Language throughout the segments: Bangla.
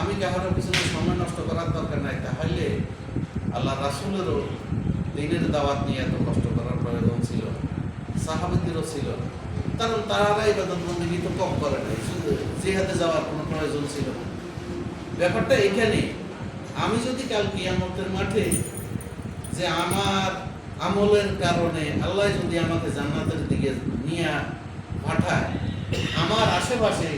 আমি কাহারও পিছনে সময় নষ্ট করার দরকার নাই, তাহলে আল্লাহ রাসুলেরও দিনের দাওয়াত নিয়ে এত কষ্ট করার প্রয়োজন ছিল। সাহাবিদেরও ছিল কারণ তারা ইবাদত বন্দী তো কম করে নাই জিহাদে যাওয়ার কোনো প্রয়োজন ছিল না ব্যাপারটা এখানে আমি যদি কাল কিয়ামতের মাঠে যে আমার আমলের কারণে আল্লাহ যদি আমাকে জান্নাতের দিকে নিয়ে পাঠায়, আমার আশেপাশে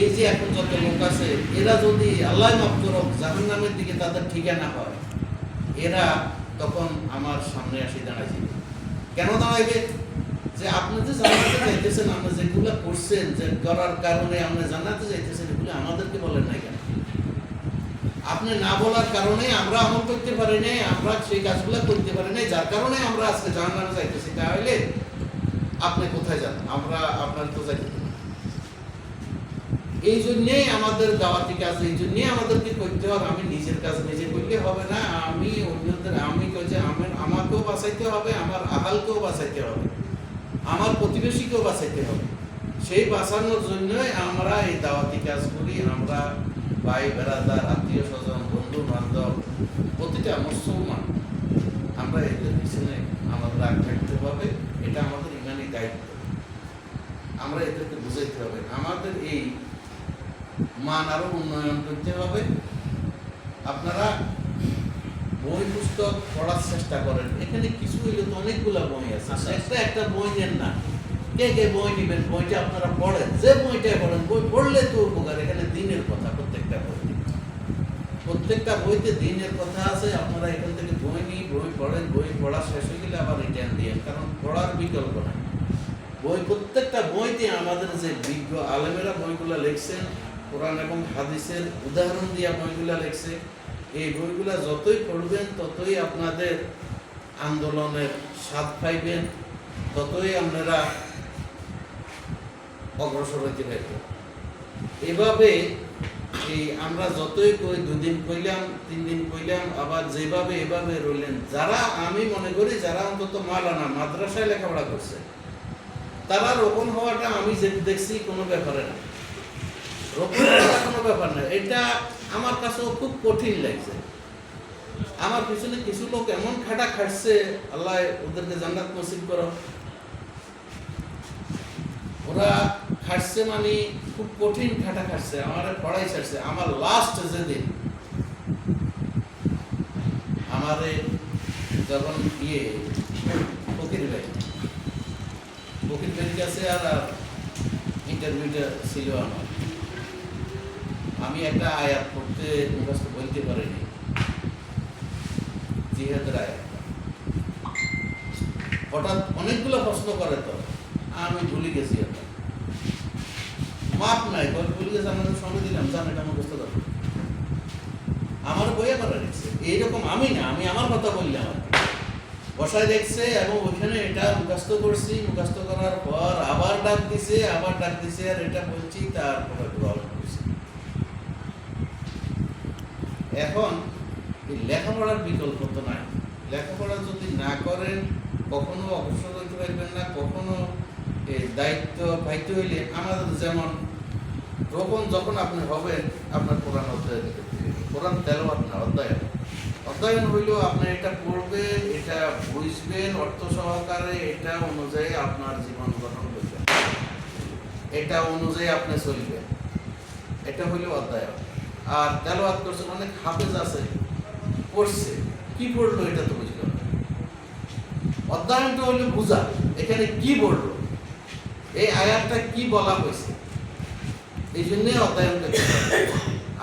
এই যে এখন যত লোক আছে, এরা যদি আল্লাহ মাফ করক, জাহান্নামের দিকে তাদের ঠিকানা হয়, এরা তখন আমার সামনে কেন দাঁড়াইবে? যে আপনি যে জান্নাতে যাইতেছেন, আপনি যেগুলো করছেন, যে করার কারণে আপনি জান্নাতে যাইতেছেন, এগুলো আমাদেরকে বলেন না কেন? আপনি না বলার কারণে আমরা আমল করতে পারি নাই, আমরা সেই কাজগুলো করতে পারি নাই, যার কারণে আমরা আজকে জাহান্নামে যাইতেছি। তাহলে আপনি কোথায় যান? আমরা আপনার তো না। এই জন্যেই আমাদের দাওয়াতি কাজ এই জন্যেই আমাদেরকে করতে হবে। আমি নিজের কাজ নিজে করলে হবে না, আমি অন্যদের, আমি যে আমার, আমাকেও বাঁচাইতে হবে, আমার আহালকেও বাঁচাইতে হবে, আমার প্রতিবেশীকেও বাঁচাইতে হবে। সেই বাঁচানোর জন্যই আমরা এই দাওয়াতি কাজ করি আমরা ভাই বেড়াদার আত্মীয় স্বজন বন্ধু বান্ধব প্রতিটা মুসলমান, আমরা এদের পিছনে আমাদের রাগ থাকতে হবে, এটা আমাদের ইমানি দায়িত্ব। আমরা এদেরকে বুঝাইতে হবে। আমাদের এই মান আরও উন্নয়ন করতে হবে। আপনারা বই পুস্তক পড়ার চেষ্টা করেন। এখানে কিছু হইলে তো অনেকগুলা বই আছে। আচ্ছা। একটা একটা বই নেন না। কে কে বই নেবেন? বইটা আপনারা পড়েন। যে বইটাই পড়েন বই পড়লে তো উপকার। এখানে দিনের কথা প্রত্যেকটা বই। প্রত্যেকটা বইতে দিনের কথা আছে। আপনারা এখান থেকে বই নিয়ে বই পড়েন। বই পড়া শেষ হয়ে গেলে আবার রিটার্ন দিয়ে কারণ পড়ার বিকল্প নাই। বই প্রত্যেকটা বইতে আমাদের যে বিজ্ঞ আলেমেরা বইগুলো লিখছেন কোরআন এবং হাদিসের উদাহরণ দিয়ে বইগুলো লিখছে। এই বইগুলো যতই পড়বেন, ততই আপনাদের আন্দোলনের স্বাদ পাইবেন, ততই আপনারা অগ্রসর হইতে পারবেন এভাবে এই আমরা যতই কই, দুদিন কইলাম তিন দিন কইলাম, আবার যেভাবে এভাবে রইলেন, যারা আমি মনে করি যারা অন্তত মালানা মাদ্রাসায় লেখাপড়া করছে, তারা রোপণ হওয়াটা আমি দেখছি কোনো ব্যাপারে না। ব্যাপার না। এটা আমার কাছেও খুব কঠিন লাগছে। আমার পিছনে কিছু লোক এমন খাটা খাটছে, আল্লাহ ওদেরকে জান্নাত নসিব করো। ওরা খাটছে মানে খুব কঠিন খাটা খাটছে, আমার পড়াই ছাড়ছে। আমার লাস্ট যেদিন আমারে যখন ইয়ে ফকির ভাই, ফকির ভাইয়ের কাছে আর ইন্টারভিউটা ছিল আমার। আমি একটা আয়াত পড়তে মুখস্থ বলতে পারিনি। জিহাদের হঠাৎ অনেকগুলো প্রশ্ন করে তো, আমি ভুলে গেছি এটা মাপ নাই ভুলে গেছে আমাদের সঙ্গে দিলাম, জান, এটা মুখস্থ করো। আমার বইয়ে করা দেখছে এইরকম আমি না, আমি আমার কথা বললাম আর বসায় দেখছে এবং ওইখানে এটা মুখস্থ করছি, মুখস্থ করার পর আবার ডাক দিছে, আবার ডাক দিছে, আর এটা বলছি, তারপরে গ্রহণ করছি এখন এই লেখাপড়ার বিকল্প তো নাই। লেখাপড়া যদি না করেন, কখনো অবসর হইতে পারবেন না, কখনো দায়িত্ব পাইতে হইলে আমাদের যেমন রোপণ যখন আপনি হবেন, আপনার কোরআন অধ্যায় করতে হবে। কোরআন তেলাওয়াত না, অধ্যয়ন। অধ্যয়ন হইলেও আপনি এটা পড়বেন এটা বুঝবেন, অর্থ সহকারে এটা অনুযায়ী আপনার জীবন গঠন করবেন এটা অনুযায়ী আপনি চলবেন। এটা হইল অধ্যয়ন। আর তেলাওয়াত করছেন অনেক হাফেজ আছে, পড়ছে। কি পড়ল এটা তো বুঝলো না। অধ্যয়নটা হলো বোঝা, এখানে কি বলল এই আয়াতটা কি বলা হয়েছে? এই জন্যে অধ্যয়ন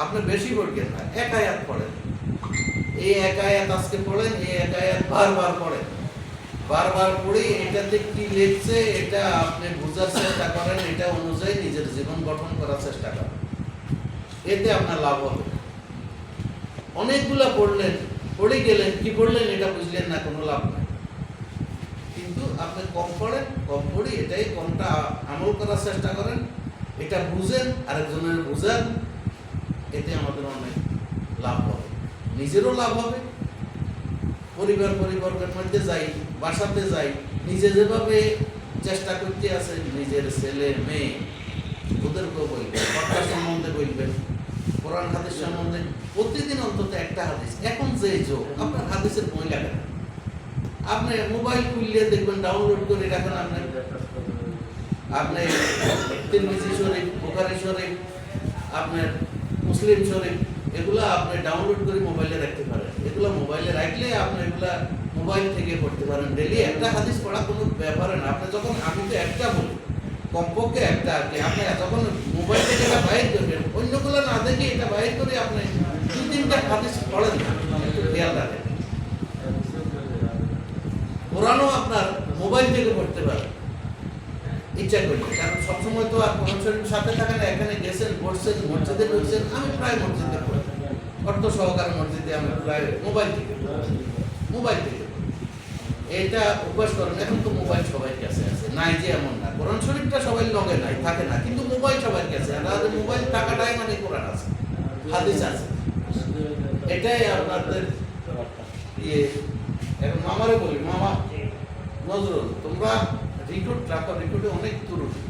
আপনি বেশি পড়বেন না, এক আয়াত পড়েন। এই এক আয়াত আজকে পড়েন, এই এক আয়াত বারবার পড়েন। বারবার পড়ে এটাতে কি লিখছে, এটা আপনি বোঝার চেষ্টা করেন, এটা অনুযায়ী নিজের জীবন গঠন করার চেষ্টা করেন। এতে আপনার লাভ হবে। অনেকগুলা পড়লেন, পড়ে গেলেন, কি পড়লেন এটা বুঝলেন না, কোনো লাভ নাই। কিন্তু আপনি কম পড়েন, কম পড়ি, এটাই কমটা আমল করার চেষ্টা করেন, এটা বুঝেন, আরেকজনের বুঝেন, এতে আমাদের অনেক লাভ হবে। নিজেরও লাভ হবে। পরিবার পরিবর্গের মধ্যে যাই, বাসাতে যাই, নিজে যেভাবে চেষ্টা করতে আছে নিজের ছেলে, মেয়ে, ওদেরকেও বলবেন সম্বন্ধে বলবেন। কোরআন হাদিস সম্বন্ধে প্রতিদিন অন্তত একটা হাদিস। এখন যে যোগ আপনার হাদিসের বই আপনি মোবাইল খুললে দেখবেন ডাউনলোড করে রাখেন আপনি। তিরমিজি শরীফ, বুখারী শরীফ আপনার মুসলিম শরীফ, এগুলো আপনি ডাউনলোড করে মোবাইলে রাখতে পারেন। এগুলো মোবাইলে রাখলে আপনি এগুলা মোবাইল থেকে পড়তে পারেন। ডেলি একটা হাদিস পড়া কোনো ব্যাপার না। আপনি যখন আমি তো একটা বলি কমপক্ষে একটা আর কি। আপনি যখন মোবাইল থেকে এটা বাইর করবেন, অন্যগুলো না দেখে এটা বাইর করে আপনি দু তিনটা হাদিস পড়েন একটু খেয়াল রাখেন। কোরআনও আপনার মোবাইল থেকে পড়তে পারেন ইচ্ছা করলে। কারণ সবসময় তো আর কোরআন সাথে থাকে না, এখানে গেছেন বসছেন মসজিদে ঢুকছেন, আমি প্রায় মসজিদে পড়ি। অর্থ সহকারে মসজিদে আমি প্রায় মোবাইল থেকে মোবাইল থেকে। এটা অভ্যাস করেন, এখন তো মোবাইল সবাই কাছে আছে। নাই যে এমন না কোরআন শরীফটা সবাই লগে নাই, থাকে না, কিন্তু মোবাইল সবাই কাছে আর মোবাইল থাকাটাই মানে কোরআন আছে, হাদিস আছে। এটাই আপনাদের ইয়ে। এখন মামারে বলি, মামা, নজরুল, তোমরা রিক্রুট রাখো রিক্রুটে অনেক ত্রুটি